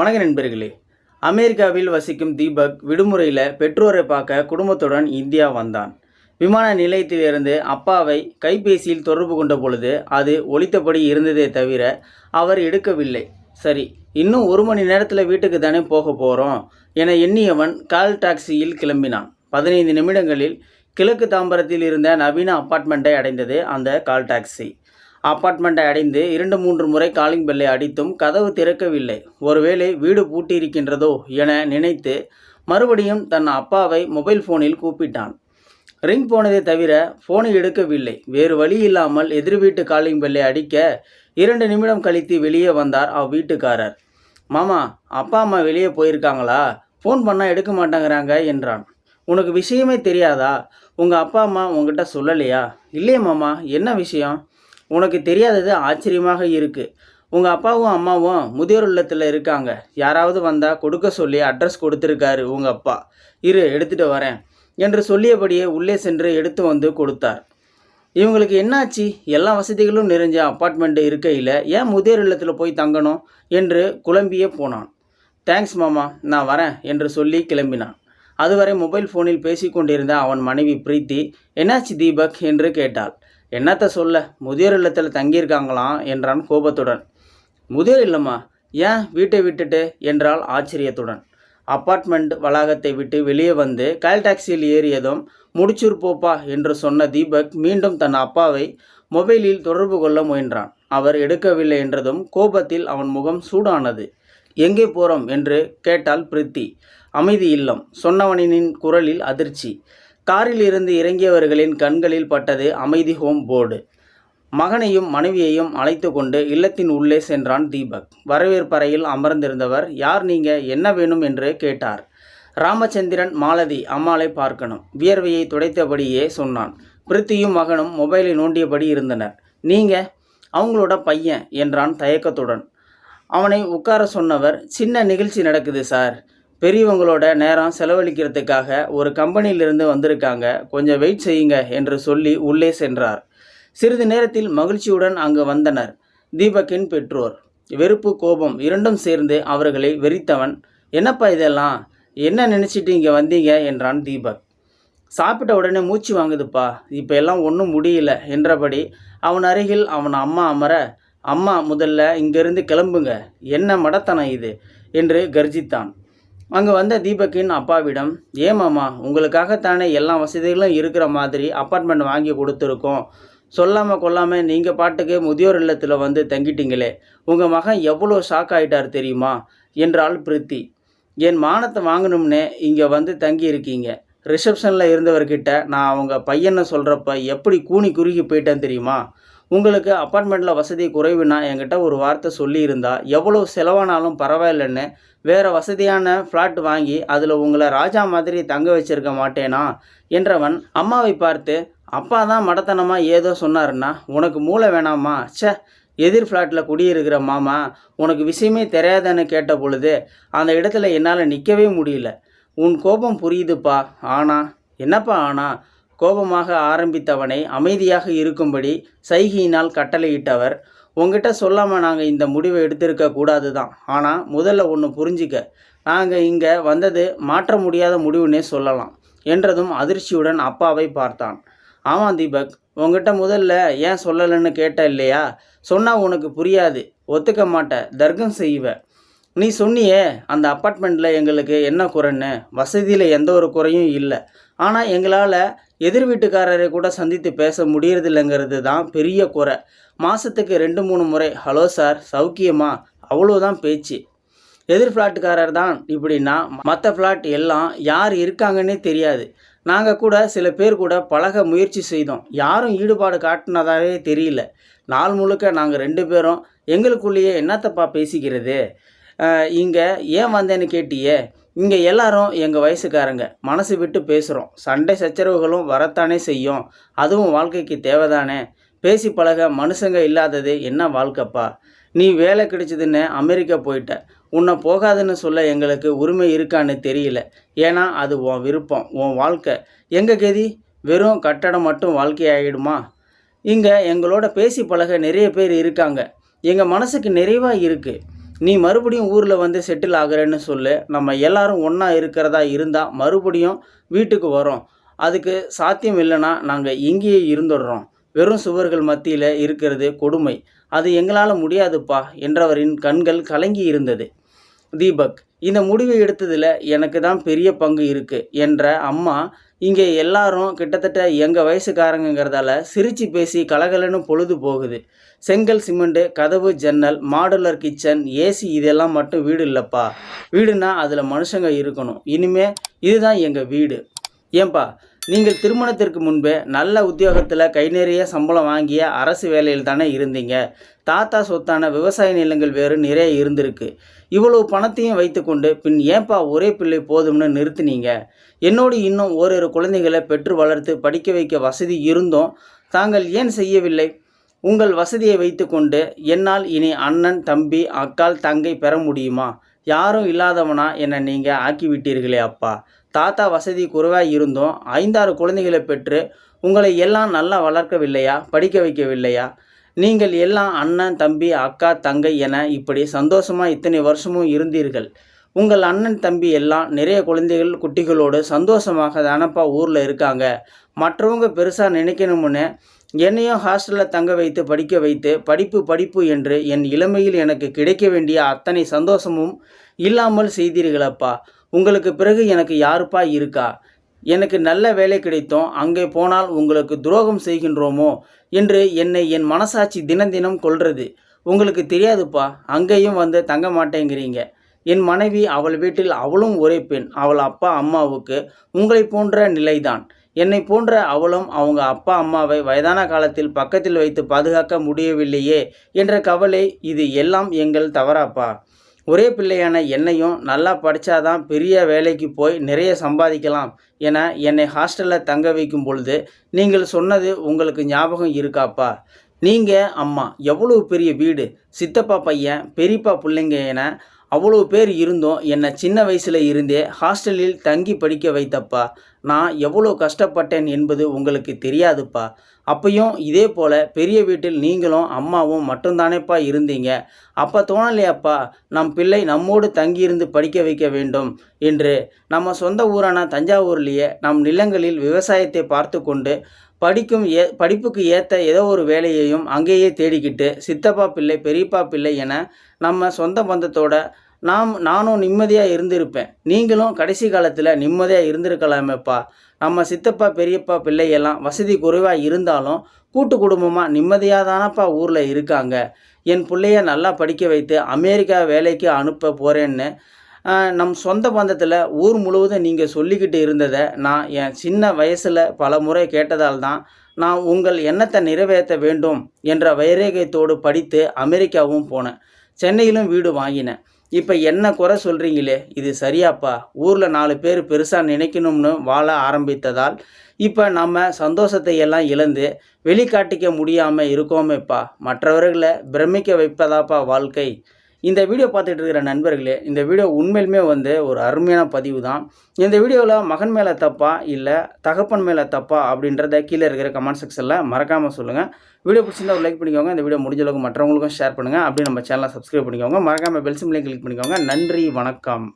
வணக்க நண்பர்களே. அமெரிக்காவில் வசிக்கும் தீபக் விடுமுறையில் பெற்றோரை பார்க்க குடும்பத்துடன் இந்தியா வந்தான். விமான நிலையத்திலிருந்து அப்பாவை கைபேசியில் தொடர்பு கொண்ட பொழுது அது ஒழித்தபடி இருந்ததே தவிர அவர் எடுக்கவில்லை. சரி இன்னும் ஒரு மணி நேரத்தில் வீட்டுக்கு தானே போக போகிறோம் என எண்ணியவன் கால் டாக்ஸியில் கிளம்பினான். பதினைந்து நிமிடங்களில் கிழக்கு தாம்பரத்தில் இருந்த நவீன அப்பார்ட்மெண்ட்டை அடைந்தது அந்த கால் டாக்ஸி. அப்பார்ட்மெண்ட்டை அடைந்து இரண்டு மூன்று முறை காலிங் பெல்லை அடித்தும் கதவு திறக்கவில்லை. ஒருவேளை வீடு பூட்டியிருக்கின்றதோ என நினைத்து மறுபடியும் தன் அப்பாவை மொபைல் ஃபோனில் கூப்பிட்டான். ரிங் போனதை தவிர ஃபோனை எடுக்கவில்லை. வேறு வழி இல்லாமல் எதிர் வீட்டு காலிங் பெல்லை அடிக்க இரண்டு நிமிடம் கழித்து வெளியே வந்தார் அவ்வீட்டுக்காரர். மாமா அப்பா அம்மா வெளியே போயிருக்காங்களா? ஃபோன் பண்ணால் எடுக்க மாட்டேங்கிறாங்க என்றான். உனக்கு விஷயமே தெரியாதா? உங்கள் அப்பா அம்மா உங்ககிட்ட சொல்லலையா? இல்லையே மாமா என்ன விஷயம்? உனக்கு தெரியாதது ஆச்சரியமாக இருக்குது உங்கள் அப்பாவும் அம்மாவும் முதியோர் இல்லத்தில் இருக்காங்க. யாராவது வந்தால் கொடுக்க சொல்லி அட்ரஸ் கொடுத்துருக்காரு உங்கள் அப்பா. இரு எடுத்துகிட்டு வரேன் என்று சொல்லியபடியே உள்ளே சென்று எடுத்து வந்து கொடுத்தார். இவங்களுக்கு என்னாச்சு? எல்லா வசதிகளும் நிறைஞ்ச அப்பார்ட்மெண்ட்டு இருக்கையில் ஏன் முதியோர் இல்லத்தில் போய் தங்கணும் என்று குழம்பியே போனான். தேங்க்ஸ் மாமா. நான் வரேன் என்று சொல்லி கிளம்பினான். அதுவரை மொபைல் ஃபோனில் பேசிக்கொண்டிருந்த அவன் மனைவி பிரீத்தி என்னாச்சு தீபக்? என்று கேட்டாள். என்னத்த சொல்ல? முதியோர் இல்லத்தில் தங்கியிருக்காங்களாம் என்றான் கோபத்துடன். முதியோர் இல்லம்மா ஏன் வீட்டை விட்டுட்டு? என்றால் ஆச்சரியத்துடன். அப்பார்ட்மெண்ட் வளாகத்தை விட்டு வெளியே வந்து கால் டாக்ஸியில் ஏறியதும் முடிச்சூர் போப்பா என்று சொன்ன தீபக் மீண்டும் தன் அப்பாவை மொபைலில் தொடர்பு கொள்ள முயன்றான். அவர் எடுக்கவில்லை என்றதும் கோபத்தில் அவன் முகம் சூடானது. எங்கே போகிறோம் என்று கேட்டாள் பிரித்தி. அமைதி இல்லம் சொன்னவனின் குரலில் அதிர்ச்சி. காரில் இருந்து இறங்கியவர்களின் கண்களில் பட்டது அமைதி ஹோம் போர்டு. மகனையும் மனைவியையும் அழைத்து கொண்டு இல்லத்தின் உள்ளே சென்றான் தீபக். வரவேற்பறையில் அமர்ந்திருந்தவர் யார் நீங்க? என்ன வேணும்? என்று கேட்டார். ராமச்சந்திரன் மாலதி அம்மாளை பார்க்கணும். வியர்வையை துடைத்தபடியே சொன்னான். பிரித்தியும் மகனும் மொபைலை நோண்டியபடி இருந்தனர். நீங்க? அவங்களோட பையன் என்றான் தயக்கத்துடன். அவனை உட்கார சொன்னவர் சின்ன நிகழ்ச்சி நடக்குது சார். பெரியவங்களோட நேரம் செலவழிக்கிறதுக்காக ஒரு கம்பெனியிலிருந்து வந்திருக்காங்க. கொஞ்சம் வெயிட் செய்யுங்க என்று சொல்லி உள்ளே சென்றார். சிறிது நேரத்தில் மகிழ்ச்சியுடன் அங்கு வந்தனர். தீபக்கின் பெற்றோர். வெறுப்பு கோபம் இரண்டும் சேர்ந்து அவர்களை வெறித்தவன். என்னப்பா இதெல்லாம்? என்ன நினச்சிட்டு இங்கே வந்தீங்க? என்றான் தீபக். சாப்பிட்ட உடனே மூச்சு வாங்குதுப்பா. இப்போ எல்லாம் ஒன்றும் முடியல. என்றபடி அவன் அருகில் அவன் அம்மா அமர அம்மா முதல்ல இங்கிருந்து கிளம்புங்க. என்ன மடத்தனம் இது? என்று கர்ஜித்தான். அங்கு வந்த தீபக்கின் அப்பாவிடம் ஏமாம்மா உங்களுக்காகத்தானே எல்லா வசதிகளும் இருக்கிற மாதிரி அப்பார்ட்மெண்ட் வாங்கி கொடுத்துருக்கோம். சொல்லாமல் கொள்ளாமல் நீங்கள் பாட்டுக்கு முதியோர் இல்லத்தில் வந்து தங்கிட்டீங்களே உங்கள் மகன் எவ்வளோ ஷாக் ஆயிட்டார் தெரியுமா? என்றாள் பிரித்தி. என் மானத்தை வாங்கணும்னே இங்கே வந்து தங்கி இருக்கீங்க ரிசப்ஷனில் இருந்தவர்கிட்ட நான் அவங்க பையனை சொல்கிறப்ப எப்படி கூனி குறுகி போயிட்டேன் தெரியுமா? உங்களுக்கு அப்பார்ட்மெண்ட்டில் வசதி குறைவுனா என்கிட்ட ஒரு வார்த்தை சொல்லியிருந்தா எவ்வளோ செலவானாலும் பரவாயில்லைன்னு வேறு வசதியான ஃப்ளாட் வாங்கி அதில் உங்களை ராஜா மாதிரி தங்க வச்சிருக்க மாட்டேனா? என்றவன் அம்மாவை பார்த்து அப்பா தான் மடத்தனமாக ஏதோ சொன்னாருன்னா உனக்கு மூளை வேணாமா? ச்சே எதிர் ஃப்ளாட்டில் குடியிருக்கிற மாமா உனக்கு விஷயமே தெரியாதுன்னு கேட்ட பொழுது அந்த இடத்துல என்னால் நிற்கவே முடியல. உன் கோபம் புரியுதுப்பா ஆனா என்னப்பா ஆனா? கோபமாக ஆரம்பித்தவனை அமைதியாக இருக்கும்படி சைகையினால் கட்டளையிட்டவர் உங்ககிட்ட சொல்லாமல் நாங்கள் இந்த முடிவை எடுத்திருக்க கூடாது தான் ஆனால் முதல்ல ஒன்று புரிஞ்சிக்க. நாங்கள் இங்கே வந்தது மாற்ற முடியாத முடிவுன்னே சொல்லலாம். என்றதும் அதிர்ச்சியுடன் அப்பாவை பார்த்தான். ஆமாம் தீபக். உங்ககிட்ட முதல்ல ஏன் சொல்லலைன்னு கேட்ட இல்லையா? சொன்னால் உனக்கு புரியாது. ஒத்துக்க மாட்ட. தர்க்கம் செய்வ. நீ சொன்னியே அந்த அப்பார்ட்மெண்ட்டில் எங்களுக்கு என்ன குறைன்னு. வசதியில் எந்த ஒரு குறையும் இல்லை. ஆனால் எங்களால் எதிர் வீட்டுக்காரரை கூட சந்தித்து பேச முடியறதில்லைங்கிறது தான் பெரிய குறை. மாதத்துக்கு ரெண்டு மூணு முறை ஹலோ சார் சௌக்கியமா? அவ்வளோதான் பேச்சு. எதிர் ஃப்ளாட்டுக்காரர் தான் இப்படின்னா மற்ற ஃப்ளாட் எல்லாம் யார் இருக்காங்கன்னே தெரியாது. நாங்கள் கூட சில பேர் கூட பழக முயற்சி செய்தோம். யாரும் ஈடுபாடு காட்டினதாவே தெரியல. நாள் முழுக்க நாங்கள் ரெண்டு பேரும் எங்களுக்குள்ளேயே என்னத்தப்பா பேசிக்கிறது? இங்கே ஏன் வந்தேன்னு கேட்டியே? இங்கே எல்லாரும் எங்கள் வயசுக்காரங்க. மனசு விட்டு பேசுகிறோம் சண்டை சச்சரவுகளும் வரத்தானே செய்யும். அதுவும் வாழ்க்கைக்கு தேவைதானே? பேசி பழக மனுஷங்க இல்லாதது என்ன வாழ்க்கைப்பா? நீ வேலை கிடைச்சதுன்னு அமெரிக்கா போயிட்ட. உன்னை போகாதுன்னு சொல்ல எங்களுக்கு உரிமை இருக்கான்னு தெரியல. ஏன்னா அது உன் விருப்பம் உன் வாழ்க்கை. எங்கள் கதி? வெறும் கட்டடம் மட்டும் வாழ்க்கையாகிடுமா இங்கே எங்களோட பேசி பழக நிறைய பேர் இருக்காங்க. எங்கள் மனசுக்கு நிறைவாக இருக்குது நீ மறுபடியும் ஊரில் வந்து செட்டில் ஆகுறேன்னு சொல்லு. நம்ம எல்லாரும் ஒன்றா இருக்கிறதா இருந்தால் மறுபடியும் வீட்டுக்கு வரோம் அதுக்கு சாத்தியம் இல்லைன்னா நாங்கள் இங்கேயே இருந்துடுறோம். வெறும் சுவர்கள் மத்தியில் இருக்கிறது கொடுமை. அது எங்களால் முடியாதுப்பா என்றவரின் கண்கள் கலங்கி இருந்தது. தீபக் இந்த முடிவை எடுத்ததில் எனக்கு தான் பெரிய பங்கு இருக்குது என்ற அம்மா இங்கே எல்லாரும் கிட்டத்தட்ட எங்கள் வயசுக்காரங்கிறதால சிரித்து பேசி கலகலன்னு பொழுது போகுது. செங்கல் சிமெண்ட்டு கதவு ஜன்னல் மாடுலர் கிச்சன் ஏசி இதெல்லாம் மட்டும் வீடு இல்லைப்பா. வீடுனா அதில் மனுஷங்க இருக்கணும். இனிமே இதுதான் எங்கள் வீடு. ஏன்பா நீங்கள் திருமணத்திற்கு முன்பே நல்ல உத்தியோகத்தில் கை நிறைய சம்பளம் வாங்கிய அரசு வேலையில் தானே இருந்தீங்க. தாத்தா சொத்தான விவசாய நிலங்கள் வேறு நிறைய இருந்திருக்கு. இவ்வளவு பணத்தையும் வைத்துக்கொண்டு பின் ஏன்பா ஒரே பிள்ளை போதும்னு நிறுத்தினீங்க? என்னோடு இன்னும் ஓரிரு குழந்தைகளை பெற்று வளர்த்து படிக்க வைக்க வசதி இருந்தும். தாங்கள் ஏன் செய்யவில்லை? உங்கள் வசதியை வைத்துக்கொண்டு என்னால் இனி அண்ணன் தம்பி அக்கால் தங்கை பெற முடியுமா? யாரும் இல்லாதவனா என்னை நீங்கள் ஆக்கிவிட்டீர்களே அப்பா. தாத்தா வசதி குறைவாக இருந்தும். ஐந்தாறு குழந்தைகளை பெற்று உங்களை எல்லாம் நல்லா வளர்க்கவில்லையா? படிக்க வைக்கவில்லையா? நீங்கள் எல்லாம் அண்ணன் தம்பி அக்கா தங்கை என இப்படி சந்தோஷமாக இத்தனை வருஷமும் இருந்தீர்கள். உங்கள் அண்ணன் தம்பி எல்லாம் நிறைய குழந்தைகள் குட்டிகளோடு சந்தோஷமாக தானப்பா ஊரில் இருக்காங்க. மற்றவங்க பெருசாக நினைக்கணும்னு என்னையும் ஹாஸ்டலில் தங்க வைத்து படிக்க வைத்து படிப்பு படிப்பு என்று என் இளமையில் எனக்கு கிடைக்க வேண்டிய அத்தனை சந்தோஷமும் இல்லாமல் செய்தீர்களப்பா. உங்களுக்கு பிறகு எனக்கு யாருப்பா இருக்கா? எனக்கு நல்ல வேலை கிடைத்தோம் அங்கே போனால் உங்களுக்கு துரோகம் செய்கின்றோமோ? என்று என்னை என் மனசாட்சி தினம் தினம் கொள்றது உங்களுக்கு தெரியாதுப்பா அங்கேயும் வந்து தங்க மாட்டேங்கிறீங்க. என் மனைவி அவள் வீட்டில் அவளும் ஒரே பெண் அவள் அப்பா அம்மாவுக்கு உங்களை போன்ற நிலைதான். என்னை போன்ற அவளும் அவங்க அப்பா அம்மாவை வயதான காலத்தில் பக்கத்தில் வைத்து பாதுகாக்க முடியவில்லையே என்ற கவலை இது எல்லாம் எங்கள் தவறாப்பா? ஒரே பிள்ளையான என்னையும் நல்லா படித்தாதான் பெரிய வேலைக்கு போய் நிறைய சம்பாதிக்கலாம் என என்னை ஹாஸ்டலில் தங்க வைக்கும் பொழுது நீங்கள் சொன்னது உங்களுக்கு ஞாபகம் இருக்காப்பா? நீங்கள் அம்மா எவ்வளோ பெரிய வீடு சித்தப்பா பையன் பெரியப்பா பிள்ளைங்க என அவ்வளோ பேர் இருந்தும் என்னை சின்ன வயசில் இருந்தே ஹாஸ்டலில் தங்கி படிக்க வைத்தப்பா. நான் எவ்வளோ கஷ்டப்பட்டேன் என்பது உங்களுக்கு தெரியாதுப்பா. அப்பையும் இதே போல் பெரிய வீட்டில் நீங்களும் அம்மாவும் மட்டும்தானேப்பா இருந்தீங்க. அப்போ தோணலையாப்பா நம் பிள்ளை நம்மோடு தங்கியிருந்து படிக்க வைக்க வேண்டும் என்று. நம்ம சொந்த ஊரான தஞ்சாவூர்லேயே நம் நிலங்களில் விவசாயத்தை பார்த்து கொண்டு படிக்கும் ஏ படிப்புக்கு ஏற்ற ஏதோ ஒரு வேலையையும் அங்கேயே தேடிக்கிட்டு சித்தப்பா பிள்ளை பெரியப்பா பிள்ளை என நம்ம சொந்த பந்தத்தோட நாம் நானும் நிம்மதியாக இருந்திருப்பேன். நீங்களும் கடைசி காலத்தில் நிம்மதியாக இருந்திருக்கலாமேப்பா. நம்ம சித்தப்பா பெரியப்பா பிள்ளையெல்லாம் வசதி குறைவாக இருந்தாலும் கூட்டு குடும்பமாக நிம்மதியாக தானப்பா ஊரில் இருக்காங்க. என் பிள்ளைய நல்லா படிக்க வைத்து அமெரிக்கா வேலைக்கு அனுப்ப போகிறேன்னு நம் சொந்த பந்தத்தில் ஊர் முழுவதும் நீங்கள் சொல்லிக்கிட்டு இருந்ததை நான் என் சின்ன வயசில் பல முறை கேட்டதால் தான் நான் உங்கள் எண்ணத்தை நிறைவேற்ற வேண்டும் என்ற வைரேகத்தோடு படித்து அமெரிக்காவும் போனேன். சென்னையிலும் வீடு வாங்கினேன். இப்போ என்ன குறை சொல்கிறீங்களே இது சரியாப்பா. ஊரில் நாலு பேர் பெருசாக நினைக்கணும்னு வாழ ஆரம்பித்ததால் இப்போ நம்ம சந்தோஷத்தை எல்லாம் இழந்து வெளிக்காட்டிக்க முடியாமல் இருக்கோமேப்பா. மற்றவர்களை பிரமிக்க வைப்பதாப்பா வாழ்க்கை. இந்த வீடியோ பார்த்துட்டு இருக்கிற நண்பர்களே இந்த வீடியோ உண்மையிலுமே வந்து ஒரு அருமையான பதிவு தான் இந்த வீடியோவில் மகன் மேலே தப்பா இல்லை தகப்பன் மேலே தப்பா அப்படின்றத கீழே இருக்கிற கமெண்ட் செக்ஷனில் மறக்காமல் சொல்லுங்கள் வீடியோ பிடிச்சிருந்தா ஒரு லைக் பண்ணிக்கோங்க. இந்த வீடியோ முடிஞ்ச அளவுக்கு மற்றவங்களுக்கும் ஷேர் பண்ணுங்கள் அப்படியே நம்ம சேனலை சப்ஸ்கிரைப் பண்ணிக்கோங்க. மறக்காமல் பெல் சிம்லையும் கிளிக் பண்ணிக்கோங்க. நன்றி வணக்கம்.